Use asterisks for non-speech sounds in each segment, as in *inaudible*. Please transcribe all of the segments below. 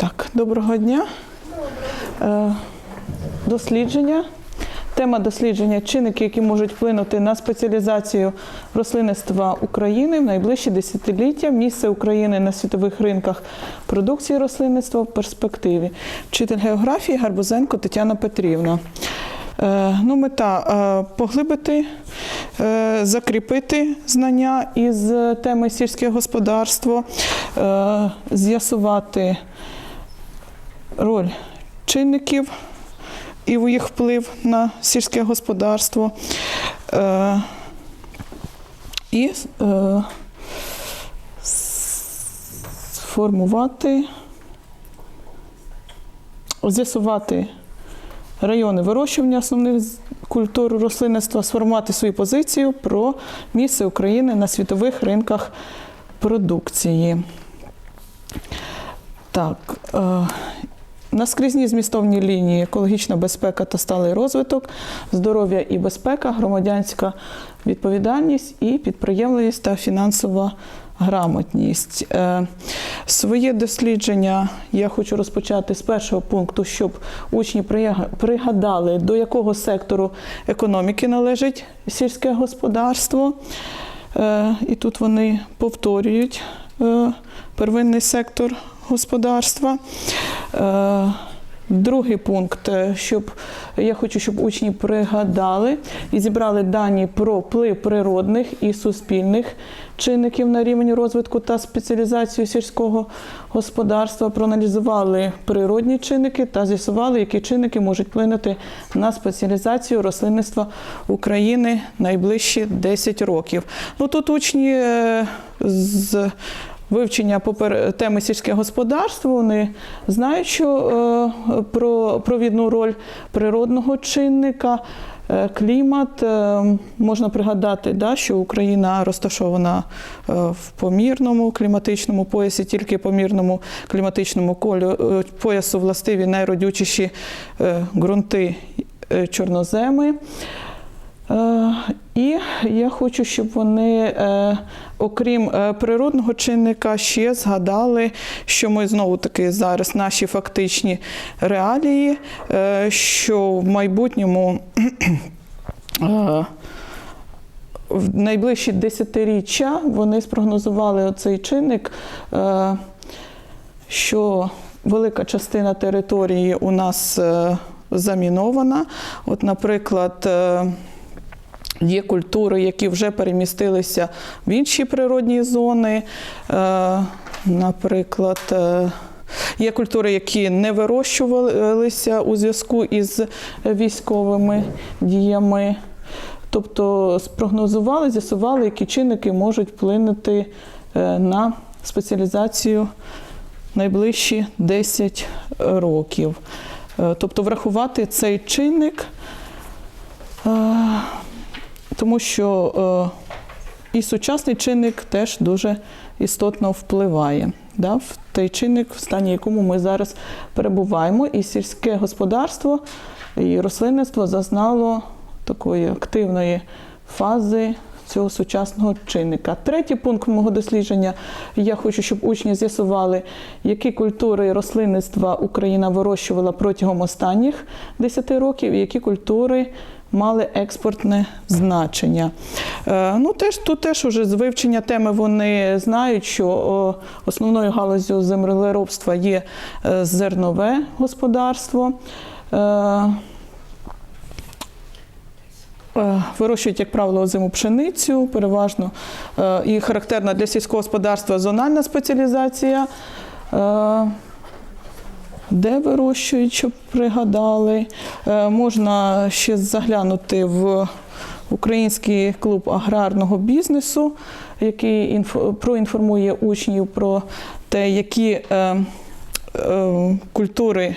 Так, доброго дня. Е, Дослідження. Тема дослідження чинники, які можуть вплинути на спеціалізацію рослинництва України в найближчі десятиліття, місце України на світових ринках продукції рослинництва в перспективі. Вчитель географії Гарбузенко Тетяна Петрівна. Е, Ну, мета е, поглибити, закріпити знання із теми сільське господарство, з'ясувати роль чинників і їх вплив на сільське господарство. Е, І е, сформувати, з'ясувати райони вирощування основних культур рослинництва, сформувати свою позицію про місце України на світових ринках продукції. Так, е, наскрізні змістовні лінії екологічна безпека та сталий розвиток, здоров'я і безпека, громадянська відповідальність і підприємливість та фінансова грамотність. Е, Своє дослідження я хочу розпочати з першого пункту, щоб учні пригадали, до якого сектору економіки належить сільське господарство. Е, І тут вони повторюють е, первинний сектор господарства. Е, Другий пункт, е, щоб я хочу, щоб учні пригадали і зібрали дані про вплив природних і суспільних чинників на рівень розвитку та спеціалізацію сільського господарства, проаналізували природні чинники та з'ясували, які чинники можуть вплинути на спеціалізацію рослинництва України найближчі 10 років. Ну тут учні е, з вивчення теми сільське господарство, вони знають, що е, про провідну роль природного чинника. е, Клімат е, можна пригадати, да, що Україна розташована в помірному кліматичному поясі, тільки помірному кліматичному колю поясу властиві найродючіші ґрунти чорноземи. Е, І я хочу, щоб вони, е, окрім е, природного чинника, ще згадали, що ми знову таки зараз наші фактичні реалії, що в майбутньому *clears throat* в найближчі десятиріччя вони спрогнозували оцей чинник, що велика частина території у нас замінована. От, наприклад, Є культури, які вже перемістилися в інші природні зони. Е, Наприклад, е, є культури, які не вирощувалися у зв'язку із військовими діями. Тобто спрогнозували, з'ясували, які чинники можуть вплинути е, на спеціалізацію найближчі 10 років. Тобто врахувати цей чинник. Тому що е, і сучасний чинник теж дуже істотно впливає да, в той чинник, в стані якому ми зараз перебуваємо. І сільське господарство і рослинництво зазнало такої активної фази цього сучасного чинника. Третій пункт мого дослідження. Я хочу, щоб учні з'ясували, які культури рослинництва Україна вирощувала протягом останніх 10 років, і які культури мали експортне значення. Е, Ну, теж, тут теж уже з вивчення теми вони знають, що основною галузю землеробства є е, зернове господарство. Е, Вирощують, як правило, озиму пшеницю, переважно і характерна для сільського господарства зональна спеціалізація. Де вирощують, щоб пригадали. Е, Можна ще заглянути в Український клуб аграрного бізнесу, який проінформує учнів про те, які е, е, культури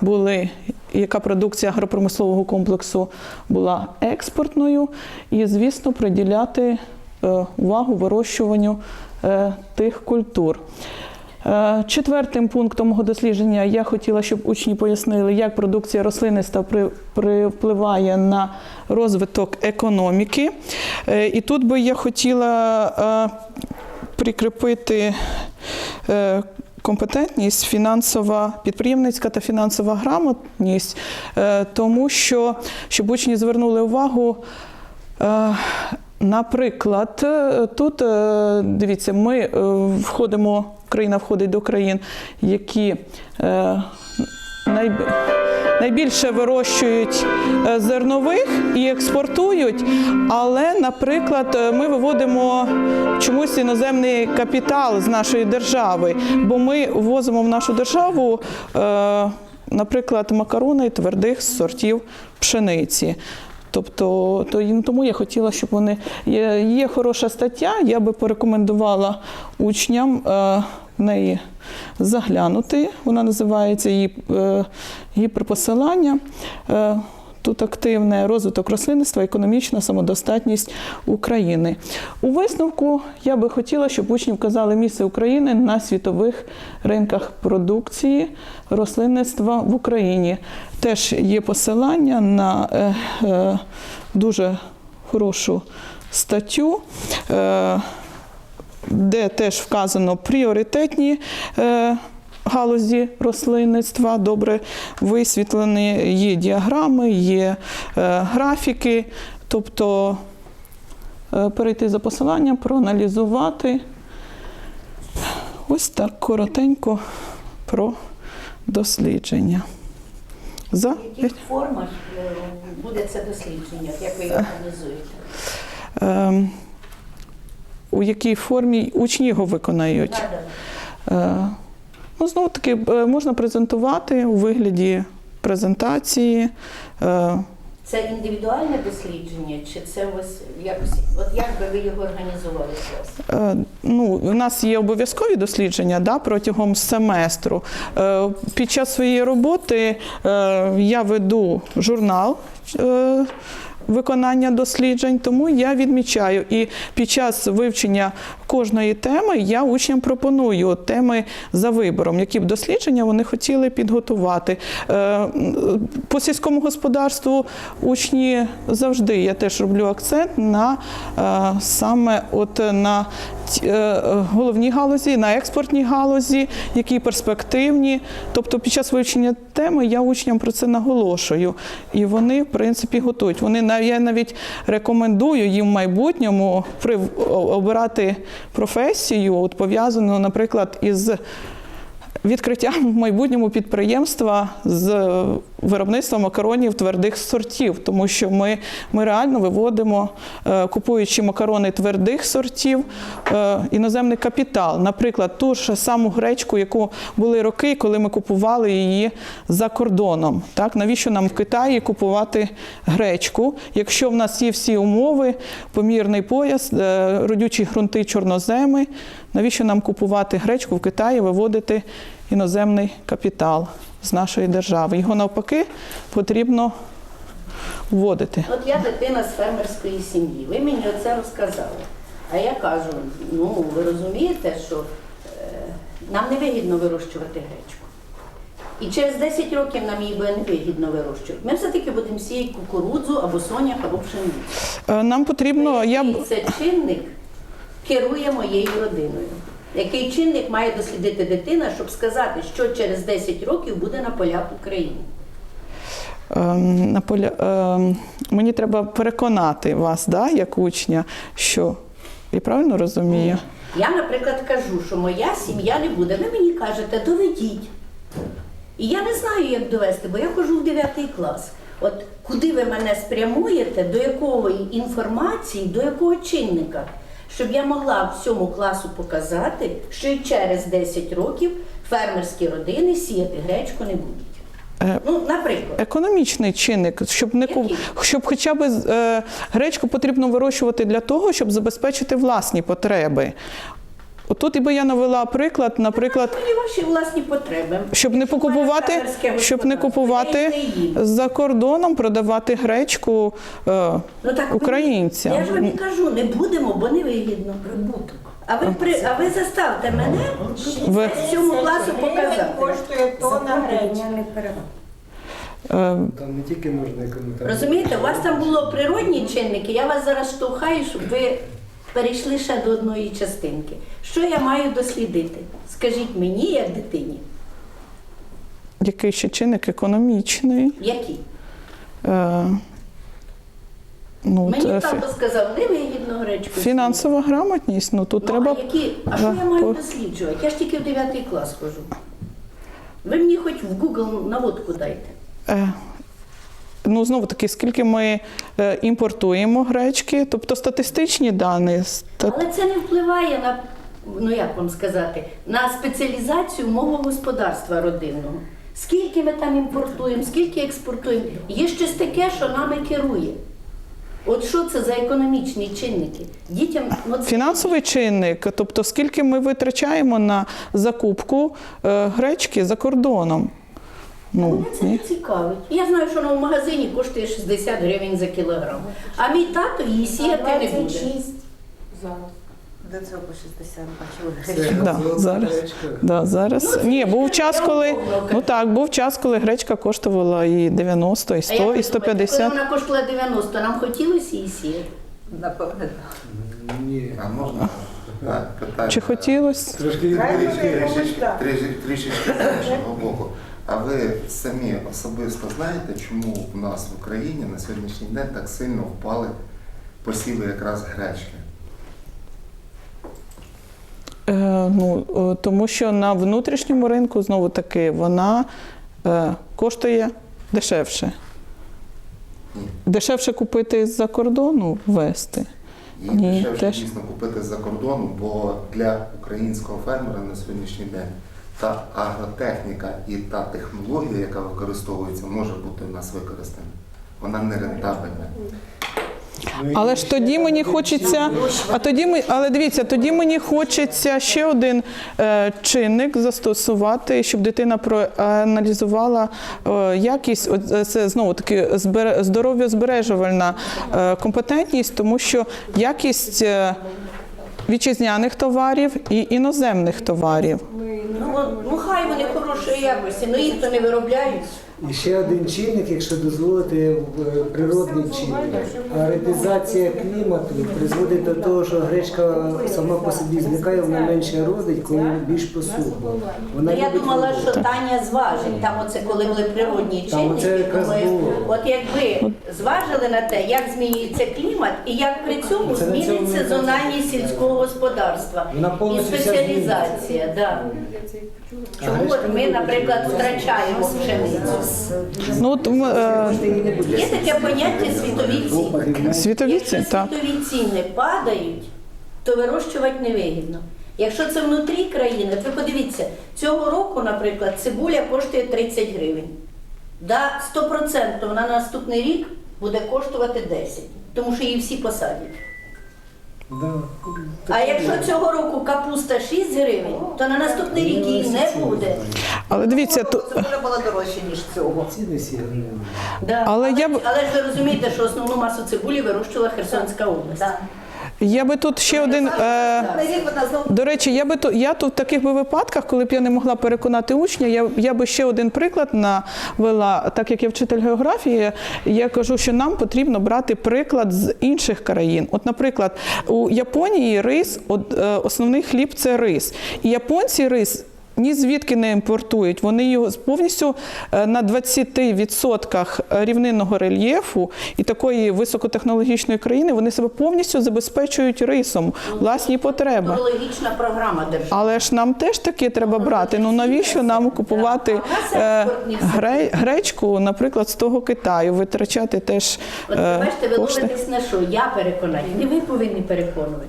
були, яка продукція агропромислового комплексу була експортною, і, звісно, приділяти увагу вирощуванню тих культур. Е, Четвертим пунктом мого дослідження я хотіла, щоб учні пояснили, як продукція рослинництва впливає на розвиток економіки. Е, І тут би я хотіла е, прикріпити компетентність, фінансова, підприємницька та фінансова грамотність, тому що щоб учні звернули увагу. Наприклад, тут е, дивіться, ми е, входимо, Україна входить до країн, які е, найб- найбільше вирощують зернових і експортують. Але, наприклад, ми виводимо чомусь іноземний капітал з нашої держави, бо ми ввозимо в нашу державу, наприклад, макарони твердих сортів пшениці. Тобто, то тому я хотіла, щоб вони є, є хороша стаття. Я би порекомендувала учням е, в неї заглянути. Вона називається її, е, її при посилання. Е, Тут активне розвиток рослинництва, економічна самодостатність України. У висновку я би хотіла, щоб учні вказали місце України на світових ринках продукції рослинництва в Україні. Теж є посилання на е, е, дуже хорошу статтю. Е, де теж вказано пріоритетні е, галузі рослинництва, добре висвітлені, є діаграми, є е, графіки. Тобто е, перейти за посиланням, проаналізувати. Ось так коротенько про дослідження. За В яких формах е, буде це дослідження, як ви його організуєте? Ем, у якій формі учні його виконають. Да-да. Е, Ну, знову таки, е, можна презентувати у вигляді презентації. Е, Це індивідуальне дослідження, чи це у вас якось, от як би ви його організували е, Ну, у нас є обов'язкові дослідження да, протягом семестру. Е, Під час своєї роботи е, я веду журнал. е, Виконання досліджень, тому я відмічаю. І під час вивчення кожної теми я учням пропоную теми за вибором, які б дослідження вони хотіли підготувати. Е, По сільському господарству учні завжди я теж роблю акцент на е, саме от на е, головні галузі, на експортній галузі, які перспективні. Тобто під час вивчення теми я учням про це наголошую. І вони, в принципі, готують. Вони я навіть рекомендую їм в майбутньому обирати професію, от пов'язану, наприклад, із відкриттям в майбутньому підприємства з виробництва макаронів твердих сортів, тому що ми, ми реально виводимо, е, купуючи макарони твердих сортів, е, іноземний капітал. Наприклад, ту ж саму гречку, яку були роки, коли ми купували її за кордоном. Так, навіщо нам в Китаї купувати гречку, якщо в нас є всі умови, помірний пояс, е, родючі ґрунти чорноземи, навіщо нам купувати гречку в Китаї, виводити іноземний капітал з нашої держави? Його навпаки потрібно вводити. От я дитина з фермерської сім'ї. Ви мені оце розказали. А я кажу: ну ви розумієте, що е, нам не вигідно вирощувати гречку. І через 10 років нам її буде не вигідно вирощувати. Ми все-таки будемо сіяти кукурудзу або сонях, або пшеницю. Е, Нам потрібно, я це чинник керує моєю родиною. Який чинник має дослідити дитина, щоб сказати, що через 10 років буде на полях України? Ем, на поля... ем, мені треба переконати вас, да, як учня, що я правильно розумію? Я, наприклад, кажу, що моя сім'я не буде. Ви мені кажете, доведіть. І я не знаю, як довести, бо я хожу в 9 клас. От куди ви мене спрямуєте, до якої інформації, до якого чинника, щоб я могла всьому класу показати, що і через 10 років фермерські родини сіяти гречку не будуть. Е, Ну, наприклад. Економічний чинник, щоб не Який? щоб хоча б е, гречку потрібно вирощувати для того, щоб забезпечити власні потреби. Отут іби я навела приклад, наприклад, ваші власні потреби. щоб не покупувати, фермерське щоб не господарство, купувати я не їм. за кордоном, продавати гречку е, Ну, так ви- українцям. Я ж вам і кажу, не будемо, бо не вигідно. Прибуток. А ви при а ви заставте мене Ви- цьому класу показати. коштує тонна гречки. Е, Там не тільки можна економити. Розумієте, у вас там було природні чинники, я вас зараз штовхаю, щоб ви перейшли ще до одної частинки. Що я маю дослідити? Скажіть мені, як дитині, Який ще чинник економічний? які? Е, ну, Мені це тато сказав, невигідно гречку. фінансова грамотність. Ну тут Ну, треба а, які? а що я маю по- досліджувати? Я ж тільки в 9 клас хожу. Ви мені хоч в Google наводку дайте. Е, Ну, знову таки, скільки ми е, імпортуємо гречки, тобто статистичні дані. Але це не впливає на, ну як вам сказати, на спеціалізацію мого господарства родинного. Скільки ми там імпортуємо, скільки експортуємо. Є щось таке, що нами керує. От що це за економічні чинники? Дітям ну, це Фінансовий чинник, тобто скільки ми витрачаємо на закупку е, гречки за кордоном. Ну, Мене це не цікавить. Я знаю, що вона в магазині коштує 60 гривень за кілограм. А мій тато її сіяти не буде. 26 зараз. До цього по 60 бачили. Да, зараз. Да, зараз. Ні, був час, коли ну так, був час, коли гречка коштувала і 90, і 100, і думаєте, 150. Коли вона коштувала 90, нам хотілося її сіяти? Напевне, так. Ні. А можна. Чи хотілося? Трошки трішечки з іншого боку. А ви самі особисто знаєте, чому в нас в Україні на сьогоднішній день так сильно впали посіви якраз гречки? Е, ну, е, тому що на внутрішньому ринку знову таки вона е, коштує дешевше. Ні. Дешевше купити з-за кордону ввести. Їх Ні, дешевше теж. дійсно купити з-за кордону, бо для українського фермера на сьогоднішній день та агротехніка і та технологія, яка використовується, може бути в нас використана. Вона не рентабельна. Ну, Але ж тоді мені хочеться, а тоді ми, але дивіться, тоді мені хочеться ще один е, чинник застосувати, щоб дитина проаналізувала е, якість. От е, це знову таки збере- здоров'язбережувальна е, компетентність, тому що якість. е, Вітчизняних товарів і іноземних товарів. Ну, ну хай вони хорошої якості, ну їх то не виробляють. І ще один чинник, якщо дозволити, природний чинник. Аретизація клімату призводить до того, що гречка сама по собі зникає, вона менше родить, коли більш посуха. Ну, Вона я думала, що Таня зважить. Там оце коли були природні Там оце чинники. якраз було. от якби зважили на те, як змінюється клімат і як при цьому Це на цьому зміниться не зональність сільського господарства Вона і повністю вся спеціалізація. Да. Чому от ми, наприклад, втрачаємо пшеницю? Ну, от, м, е, Є таке поняття світові ціни. світові Якщо ціни, так. світові ціни падають, то вирощувати невигідно. Якщо це внутрі країни, то подивіться, цього року, наприклад, цибуля коштує 30 гривень. Да, 100% на наступний рік буде коштувати 10, тому що її всі посадять. Да. А якщо цього року капуста 6 гривень, то на наступний рік її не буде. але дивіться, то, Це вже було дорожче, ніж цього. Ціни. Да. Але я але ж ви розумієте, що основну масу цибулі вирощувала Херсонська область. Я би тут ще один. Е, До речі, я би то я тут в таких би випадках, коли б я не могла переконати учня, я, я би ще один приклад навела. Так як я вчитель географії, я кажу, що нам потрібно брати приклад з інших країн. От, наприклад, у Японії рис, от, е, основний хліб це рис. І японці рис. Ні звідки не імпортують. Вони його повністю е, на 20% рівнинного рельєфу і такої високотехнологічної країни вони себе повністю забезпечують рисом, власні потреби. Екологічна програма держави. Але ж нам теж таки треба брати. Ну навіщо нам купувати е, гречку, наприклад, з того Китаю, витрачати теж От е, ви бачите, ви ловитесь на що? Я переконаю. Не ви повинні переконувати.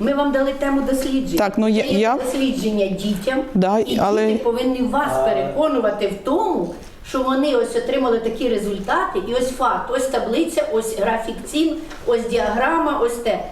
Ми вам дали тему дослідження. Так, ну, я- Це є я- дослідження дітям, Да, і але- діти повинні вас переконувати в тому, що вони ось отримали такі результати, і ось факт, ось таблиця, ось графік цін, ось діаграма, ось те.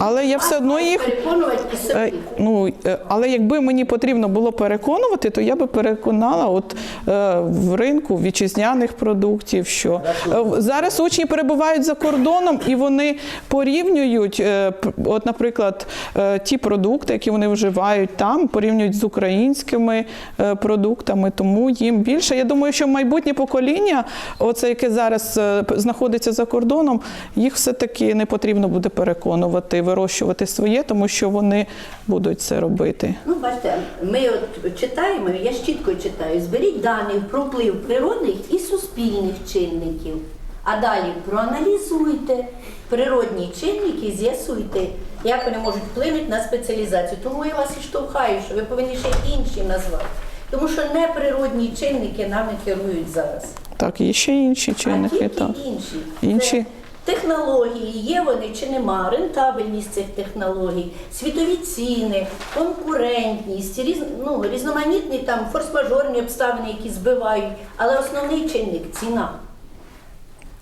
Але я все одно їх- Е, собі. Ну, е, але якби мені потрібно було переконувати, то я би переконала от е, в ринку вітчизняних продуктів, що е, зараз учні перебувають за кордоном і вони порівнюють, е, от, наприклад, е, ті продукти, які вони вживають там, порівнюють з українськими е, продуктами, тому їм більше. Я думаю, що майбутнє покоління, оце яке зараз е, знаходиться за кордоном, їх все таки не потрібно буде переконувати. Продовжувати вирощувати своє, тому що вони будуть це робити. Ну, бачите, ми от читаємо, я ж чітко читаю, зберіть дані про вплив природних і суспільних чинників. А далі проаналізуйте природні чинники, з'ясуйте, як вони можуть вплинути на спеціалізацію. Тому я вас і штовхаю, що ви повинні ще інші назвати. Тому що неприродні чинники нами керують зараз. Так, є ще інші а чинники. тільки Так. інші. Інші. Технології, є вони чи нема, рентабельність цих технологій, світові ціни, конкурентність, різ, ну, різноманітні там форс-мажорні обставини, які збивають. Але основний чинник ціна.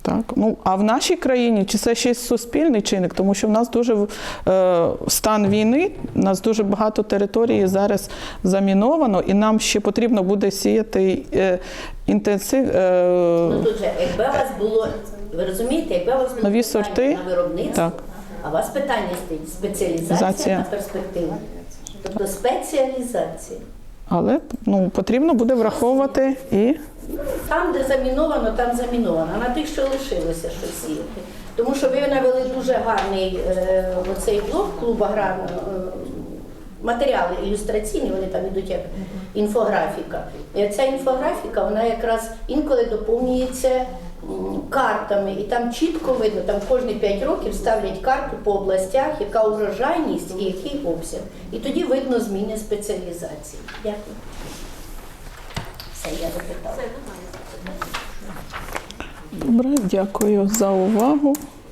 Так, ну а в нашій країні чи це ще й суспільний чинник, тому що в нас дуже е, стан війни, у нас дуже багато території зараз заміновано, і нам ще потрібно буде сіяти е, інтенсив. Ну Е, тут же, якби у вас було, ви розумієте, якби у вас Нові сорти. на виробництво, Так. а у вас питання стоїть спеціалізація Зація. на перспективу. Тобто спеціалізація. але ну, потрібно буде враховувати і Там, де заміновано, там заміновано. А на тих, що лишилося, що сіяти. Тому що ви навели дуже гарний е, оцей блок клуб аграрного. е, Матеріали ілюстраційні, вони там йдуть як інфографіка. І ця інфографіка, вона якраз інколи доповнюється картами, і там чітко видно, там кожні 5 років ставлять карту по областях, яка урожайність і який обсяг. І тоді видно зміни спеціалізації. Дякую. Все, я запитала. добре, дякую за увагу.